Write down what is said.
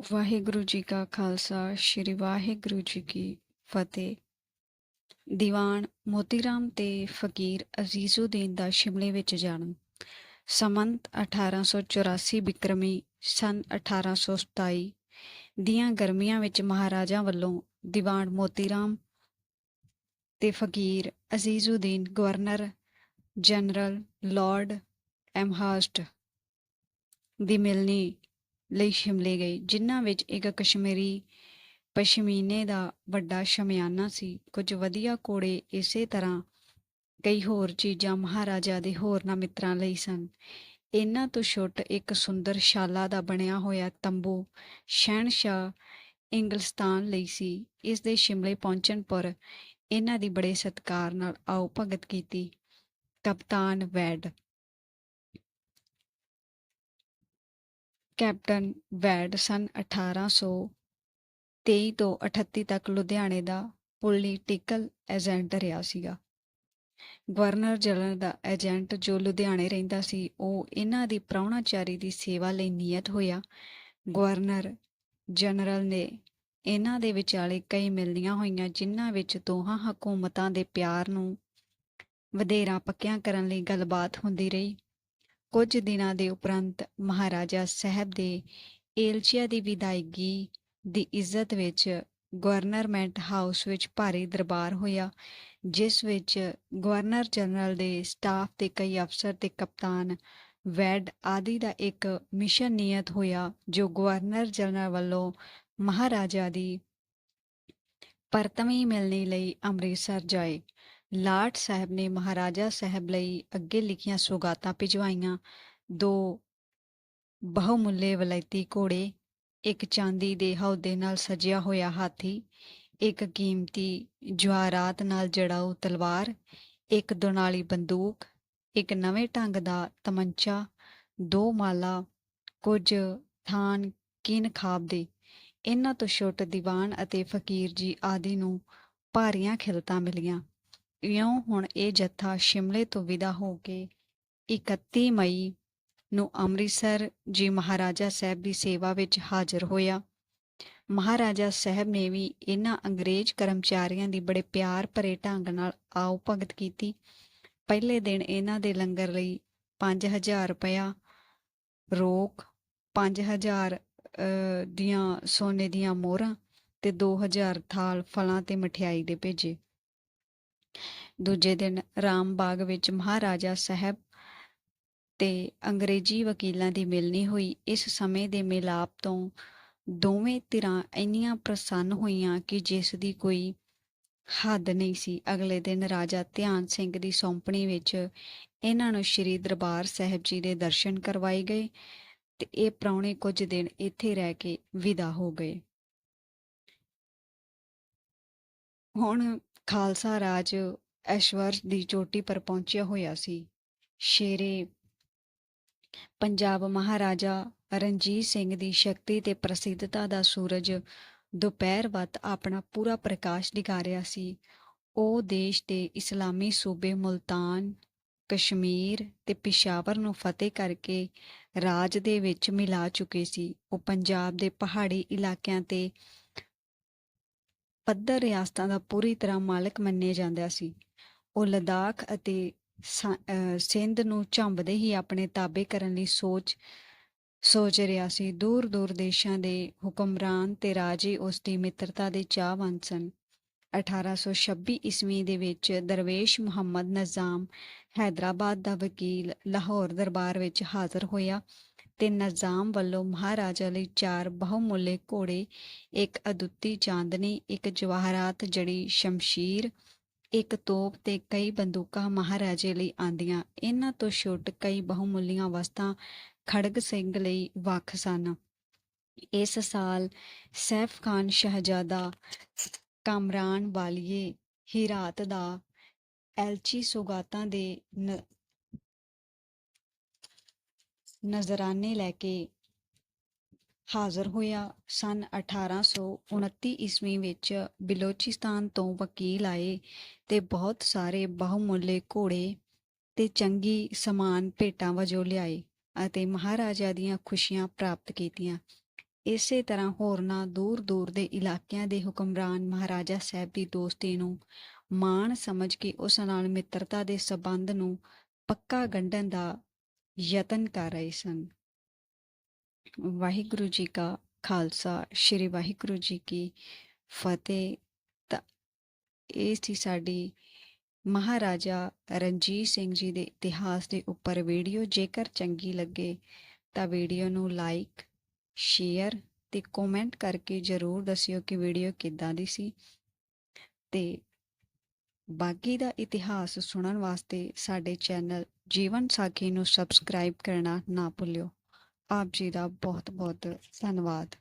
ਵਾਹਿਗੁਰੂ ਜੀ ਕਾ ਖਾਲਸਾ, ਸ੍ਰੀ ਵਾਹਿਗੁਰੂ ਜੀ ਕੀ ਫਤਿਹ। ਦੀਵਾਨ ਮੋਤੀਰਾਮ ਤੇ ਫਕੀਰ ਅਜ਼ੀਜ਼ੁਦੀਨ ਦਾ ਸ਼ਿਮਲੇ ਵਿੱਚ ਜਨਮ। ਸਮੰਤ 1884 ਬਿਕਰਮੀ ਸਨ 1827 ਦੀਆਂ ਗਰਮੀਆਂ ਵਿੱਚ ਮਹਾਰਾਜਾ ਵੱਲੋਂ ਦੀਵਾਨ ਮੋਤੀਰਾਮ ਤੇ ਫਕੀਰ Azizuddin governor general, lord Amherst ਦੀ ਮਿਲਣੀ ਲਈ ਸ਼ਿਮਲੇ ਗਏ ਜਿਨ੍ਹਾਂ ਵਿੱਚ ਇੱਕ ਕਸ਼ਮੀਰੀ ਪਸ਼ਮੀਨੇ ਦਾ ਵੱਡਾ ਸ਼ਮਿਆਨਾ ਸੀ। ਕੁਝ ਵਧੀਆ ਕੋੜੇ ਇਸੇ ਤਰ੍ਹਾਂ ਕਈ ਹੋਰ ਚੀਜ਼ਾਂ ਮਹਾਰਾਜਾ ਦੇ ਹੋਰਨਾਂ ਮਿੱਤਰਾਂ ਲਈ ਸਨ। ਇਹਨਾਂ ਤੋਂ ਛੁੱਟ ਇੱਕ ਸੁੰਦਰ ਸ਼ਾਲਾ ਦਾ ਬਣਿਆ ਹੋਇਆ ਤੰਬੂ ਸ਼ਹਿਨशाह ਇੰਗਲਸਤਾਨ ਲਈ ਸੀ। ਇਸ ਦੇ ਸ਼ਿਮਲੇ ਪਹੁੰਚਣ ਪਰ ਇਹਨਾਂ ਦੀ ਬੜੇ ਸਤਿਕਾਰ ਨਾਲ ਆਓ ਭਗਤ ਕੀਤੀ। ਕਪਤਾਨ ਵੈਡ ਕੈਪਟਨ ਵੈਡ ਸਨ 1823 ਤੋਂ 38 ਤੱਕ ਲੁਧਿਆਣੇ ਦਾ ਪੋਲੀਟੀਕਲ ਏਜੰਟ ਰਿਹਾ ਸੀਗਾ। ਗਵਰਨਰ ਜਨਰਲ ਦਾ ਏਜੰਟ ਜੋ ਲੁਧਿਆਣੇ ਰਹਿੰਦਾ ਸੀ, ਉਹ ਇਹਨਾਂ ਦੀ ਪ੍ਰਾਹੁਣਾਚਾਰੀ ਦੀ ਸੇਵਾ ਲਈ ਨਿਯਤ ਹੋਇਆ। ਗਵਰਨਰ ਜਨਰਲ ਨੇ ਇਹਨਾਂ ਦੇ ਵਿਚਾਲੇ ਕਈ ਮਿਲਣੀਆਂ ਹੋਈਆਂ, ਜਿਨ੍ਹਾਂ ਵਿੱਚ ਦੋਹਾਂ ਹਕੂਮਤਾਂ ਦੇ ਪਿਆਰ ਨੂੰ ਵਧੇਰਾ ਪੱਕਿਆਂ ਕਰਨ ਲਈ ਗੱਲਬਾਤ ਹੁੰਦੀ ਰਹੀ। ਕੁਝ ਦਿਨਾਂ ਦੇ ਉਪਰੰਤ ਮਹਾਰਾਜਾ ਸਾਹਿਬ ਦੇ ਏਲਚੀਆ ਦੀ ਵਿਦਾਇਗੀ ਦੀ ਇੱਜ਼ਤ ਵਿੱਚ ਗਵਰਨਰਮੈਂਟ ਹਾਊਸ ਵਿੱਚ ਭਾਰੀ ਦਰਬਾਰ ਹੋਇਆ, ਜਿਸ ਵਿੱਚ ਗਵਰਨਰ ਜਨਰਲ ਦੇ ਸਟਾਫ ਦੇ ਕਈ ਅਫਸਰ ਤੇ ਕਪਤਾਨ ਵੈਡ ਆਦਿ ਦਾ ਇੱਕ ਮਿਸ਼ਨ ਨਿਯਤ ਹੋਇਆ, ਜੋ ਗਵਰਨਰ ਜਨਰਲ ਵੱਲੋਂ ਮਹਾਰਾਜਾ ਦੀ ਪਰਤਵੀ ਮਿਲਣੀ ਲਈ ਅੰਮ੍ਰਿਤਸਰ ਜਾਏ। ਲਾਟ ਸਾਹਿਬ ਨੇ ਮਹਾਰਾਜਾ ਸਾਹਿਬ ਲਈ ਅੱਗੇ ਲਿਖੀਆਂ ਸੁਗਾਤਾਂ ਭਿਜਵਾਈਆਂ। ਦੋ ਬਹੁਮੁੱਲੇ ਵਲੈਤੀ ਘੋੜੇ, ਇੱਕ ਚਾਂਦੀ ਦੇ ਹੌਦੇ ਨਾਲ ਸਜਿਆ ਹੋਇਆ ਹਾਥੀ, ਇੱਕ ਕੀਮਤੀ ਜਵਾਹਰਾਤ ਨਾਲ ਜੜਾਊ ਤਲਵਾਰ, ਇੱਕ ਦੁਨਾਲੀ ਬੰਦੂਕ, ਇੱਕ ਨਵੇਂ ਢੰਗ ਦਾ ਤਮੰਚਾ, ਦੋ ਮਾਲਾ, ਕੁਝ ਥਾਨ ਕਿਨ ਖਾਬ ਦੇ। ਇਹਨਾਂ ਤੋਂ ਛੁੱਟ ਦੀਵਾਨ ਅਤੇ ਫਕੀਰ ਜੀ ਆਦਿ ਨੂੰ ਭਾਰੀਆਂ ਖਿਲਤਾਂ ਮਿਲੀਆਂ। ਇਉਂ ਹੁਣ ਇਹ ਜੱਥਾ ਸ਼ਿਮਲੇ ਤੋਂ ਵਿਦਾ ਹੋ ਕੇ 31 ਮਈ ਨੂੰ ਅੰਮ੍ਰਿਤਸਰ ਜੀ ਮਹਾਰਾਜਾ ਸਾਹਿਬ ਦੀ ਸੇਵਾ ਵਿੱਚ ਹਾਜ਼ਰ ਹੋਇਆ। ਮਹਾਰਾਜਾ ਸਾਹਿਬ ਨੇ ਵੀ ਇਹਨਾਂ ਅੰਗਰੇਜ਼ ਕਰਮਚਾਰੀਆਂ ਦੀ ਬੜੇ ਪਿਆਰ ਭਰੇ ਢੰਗ ਨਾਲ ਆਓ ਭਗਤ ਕੀਤੀ। ਪਹਿਲੇ ਦਿਨ ਇਹਨਾਂ ਦੇ ਲੰਗਰ ਲਈ 5000 ਰੁਪਇਆ ਰੋਕ 5000 ਦੀਆਂ ਸੋਨੇ ਦੀਆਂ ਮੋਹਰਾਂ ਤੇ 2000 ਥਾਲ ਫਲਾਂ ਤੇ ਮਠਿਆਈ ਦੇ ਭੇਜੇ। ਦੂਜੇ ਦਿਨ ਰਾਮ ਬਾਗ ਵਿੱਚ ਮਹਾਰਾਜਾ ਸਾਹਿਬ ਤੇ ਅੰਗਰੇਜ਼ੀ ਵਕੀਲਾਂ ਦੀ ਮਿਲਣੀ ਹੋਈ। ਇਸ ਸਮੇਂ ਦੇ ਮਿਲਾਪ ਤੋਂ ਦੋਵੇਂ ਧਿਰਾਂ ਇੰਨੀਆਂ ਪ੍ਰਸੰਨ ਹੋਈਆਂ ਕਿ ਜਿਸ ਦੀ ਕੋਈ ਹੱਦ ਨਹੀਂ ਸੀ। ਅਗਲੇ ਦਿਨ ਰਾਜਾ ਧਿਆਨ ਸਿੰਘ ਦੀ ਸੌਂਪਣੀ ਵਿੱਚ ਇਹਨਾਂ ਨੂੰ ਸ੍ਰੀ ਦਰਬਾਰ ਸਾਹਿਬ ਜੀ ਦੇ ਦਰਸ਼ਨ ਕਰਵਾਏ ਗਏ ਤੇ ਇਹ ਪ੍ਰਾਹੁਣੇ ਕੁਝ ਦਿਨ ਇੱਥੇ ਰਹਿ ਕੇ ਵਿਦਾ ਹੋ ਗਏ। ਹੁਣ ਖਾਲਸਾ ਰਾਜ ਐਸ਼ਵਰ ਦੀ ਚੋਟੀ ਪਰ ਪਹੁੰਚਿਆ ਹੋਇਆ ਸੀ। ਸ਼ੇਰੇ ਪੰਜਾਬ ਮਹਾਰਾਜਾ ਰਣਜੀਤ ਸਿੰਘ ਦੀ ਸ਼ਕਤੀ ਤੇ ਪ੍ਰਸਿੱਧਤਾ ਦਾ ਸੂਰਜ ਦੁਪਹਿਰ ਵਤ ਆਪਣਾ ਪੂਰਾ ਪ੍ਰਕਾਸ਼ ਦਿਖਾ ਰਿਹਾ ਸੀ। ਉਹ ਦੇਸ਼ ਦੇ ਇਸਲਾਮੀ ਸੂਬੇ ਮੁਲਤਾਨ, ਕਸ਼ਮੀਰ ਤੇ ਪਿਸ਼ਾਵਰ ਨੂੰ ਫਤਿਹ ਕਰਕੇ ਰਾਜ ਦੇ ਵਿੱਚ ਮਿਲਾ ਚੁੱਕੇ ਸੀ। ਉਹ ਪੰਜਾਬ ਦੇ ਪਹਾੜੀ ਇਲਾਕਿਆਂ ਤੇ ਪੱਧਰ ਰਿਆਸਤਾਂ ਦਾ ਪੂਰੀ ਤਰ੍ਹਾਂ ਮਾਲਕ ਮੰਨਿਆ ਜਾਂਦਾ ਸੀ। ਉਹ ਲਦਾਖ ਅਤੇ ਸਿੰਧ ਨੂੰ ਝੰਬਦੇ ਹੀ ਆਪਣੇ ਤਾਬੇ ਕਰਨ ਲਈ ਸੋਚ ਸੋਚ ਰਿਹਾ ਸੀ। ਦੂਰ ਦੂਰ ਦੇਸ਼ਾਂ ਦੇ ਹੁਕਮਰਾਨ ਤੇ ਰਾਜੇ ਉਸ ਦੀ ਮਿੱਤਰਤਾ ਦੇ ਚਾਹਵੰਦ ਸਨ। 1826 ਈਸਵੀ ਦੇ ਵਿੱਚ ਦਰਵੇਸ਼ ਮੁਹੰਮਦ ਨਜ਼ਾਮ ਹైదరాబాద్ ਦਾ ਵਕੀਲ ਲਾਹੌਰ ਦਰਬਾਰ ਵਿੱਚ ਹਾਜ਼ਰ ਹੋਇਆ। ਤੇ ਨਜ਼ਾਮ ਵੱਲੋਂ ਮਹਾਰਾਜਾ ਲਈ ਚਾਰ ਬਹੁਮੁੱਲੇ ਘੋੜੇ, ਇੱਕ ਅਦੁੱਤੀ ਚਾਂਦਨੀ, ਇੱਕ ਜਵਾਹਰਾਤ ਜੜੀ ਸ਼ਮਸ਼ੀਰ, ਇੱਕ ਤੋਪ ਤੇ ਕਈ ਬੰਦੂਕਾਂ ਮਹਾਰਾਜੇ ਲਈ ਆਂਦੀਆਂ ਇਹਨਾਂ ਤੋਂ ਛੁੱਟ ਕਈ ਬਹੁਮੁੱਲੀਆਂ ਵਸਤਾਂ ਖੜਗ ਸਿੰਘ ਲਈ ਵੱਖ ਸਨ। ਇਸ ਸਾਲ ਸੈਫ ਖਾਨ ਸ਼ਹਜ਼ਾਦਾ ਕਾਮਰਾਨ ਵਾਲੀਏ ਹੀਰਾਤ ਦਾ ਐਲਚੀ ਸੁਗਾਤਾਂ ਦੇ ਨਜ਼ਰਾਨੇ ਲੈ ਕੇ ਹਾਜ਼ਰ ਹੋਇਆ ਸਨ 1829 ਈਸਵੀ ਵਿੱਚ। ਬਿਲੋਚਿਸਤਾਨ ਤੋਂ ਵਕੀਲ ਆਏ ਤੇ ਬਹੁਤ ਸਾਰੇ ਬਹੁਮੁੱਲੇ ਘੋੜੇ ਤੇ ਚੰਗੀ ਸਮਾਨ ਭੇਟਾਂ ਵਜੋਂ ਲਿਆਏ ਅਤੇ ਮਹਾਰਾਜਾ ਦੀਆਂ ਖੁਸ਼ੀਆਂ ਪ੍ਰਾਪਤ ਕੀਤੀਆਂ। ਇਸੇ ਤਰ੍ਹਾਂ ਹੋਰਨਾਂ ਦੂਰ-ਦੂਰ ਦੇ ਇਲਾਕਿਆਂ ਦੇ ਹੁਕਮਰਾਨ ਮਹਾਰਾਜਾ ਸਾਹਿਬ ਦੀ ਦੋਸਤੀ ਨੂੰ ਮਾਣ ਸਮਝ ਕੇ ਉਸ ਨਾਲ ਮਿੱਤਰਤਾ ਦੇ ਸਬੰਧ ਨੂੰ ਪੱਕਾ ਗੰਢਣ ਦਾ ਯਤਨ ਕਰ ਰਹੇ ਸਨ ਵਾਹਿਗੁਰੂ ਜੀ ਕਾ ਖਾਲਸਾ ਸ੍ਰੀ ਵਾਹਿਗੁਰੂ ਜੀ ਕੀ ਫਤਿਹ ਤਾਂ ਇਹ ਸੀ ਸਾਡੀ ਮਹਾਰਾਜਾ ਰਣਜੀਤ ਸਿੰਘ ਜੀ ਦੇ ਇਤਿਹਾਸ ਦੇ ਉੱਪਰ ਵੀਡੀਓ ਜੇਕਰ ਚੰਗੀ ਲੱਗੇ ਤਾਂ ਵੀਡੀਓ ਨੂੰ ਲਾਈਕ ਸ਼ੇਅਰ ਤੇ ਕਮੈਂਟ ਕਰਕੇ ਜਰੂਰ ਦੱਸਿਓ ਕਿ ਵੀਡੀਓ ਕਿੱਦਾਂ ਦੀ ਸੀ ਤੇ ਬਾਗੀ ਦਾ ਇਤਿਹਾਸ ਸੁਣਨ ਵਾਸਤੇ ਸਾਡੇ ਚੈਨਲ ਜੀਵਨ ਸਾਖੀ ਨੂੰ ਸਬਸਕ੍ਰਾਈਬ ਕਰਨਾ ਨਾ ਭੁੱਲਿਓ। ਆਪ ਜੀ ਦਾ ਬਹੁਤ ਬਹੁਤ ਧੰਨਵਾਦ।